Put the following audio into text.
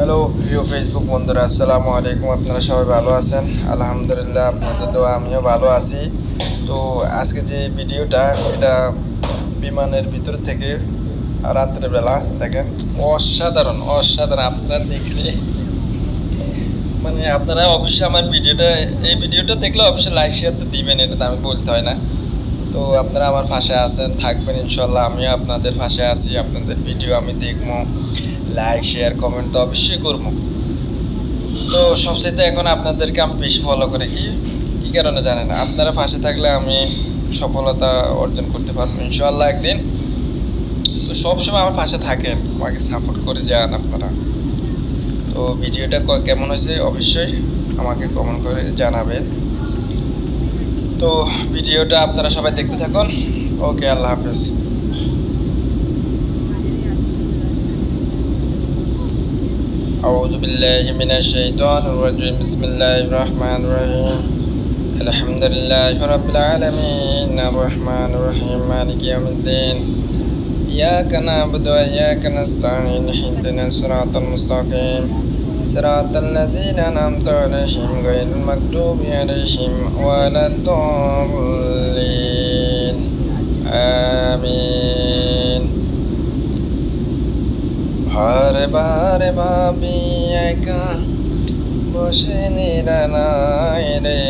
Hello প্রিয় Facebook বন্ধুরা, আসসালামু আলাইকুম। আপনারা সবাই ভালো আছেন? আলহামদুলিল্লাহ, আপনাদের তো আমিও ভালো আছি। তো আজকে যে ভিডিওটা, এটা বিমানের ভিতর থেকে রাত্রেবেলা, দেখেন, অসাধারণ অসাধারণ। আপনারা দেখলে মানে আপনারা অবশ্যই আমার ভিডিওটা, এই ভিডিওটা দেখলে অবশ্যই লাইক শেয়ার তো দিবেন, এটা তো আমি বলতে হয় না। তো আপনারা আমার পাশে আছেন, থাকবেন ইনশাল্লাহ, আমিও আপনাদের পাশে আছি, আপনাদের ভিডিও আমি দেখব। লাইক শেয়ার কমেন্ট তো অবশ্যই করব। তো সবচেয়ে এখন আপনাদেরকে আমি বেশি ফলো করে কি? কী কারণে জানেন? আপনারা পাশে থাকলে আমি সফলতা অর্জন করতে পারব ইনশাল্লাহ একদিন। তো সবসময় আমার পাশে থাকেন, আমাকে সাপোর্ট করে যান আপনারা। তো ভিডিওটা কেমন হয়েছে? অবশ্যই আমাকে কমেন্ট করে জানাবেন। তো ভিডিওটা আপনারা সবাই দেখতে থাকুন। ওকে, আল্লাহ হাফেজ। أعوذ بالله من الشيطان الرجيم. بسم الله الرحمن الرحيم. الحمد لله رب العالمين. الرحمن الرحيم. مالك يوم الدين. إياك نعبد وإياك نستعين. اهدنا الصراط المستقيم. صراط الذين أنعمت عليهم غير المغضوب عليهم ولا الضالين. آمين. বারে বারে ভাবি একা বসে নিরালায় রে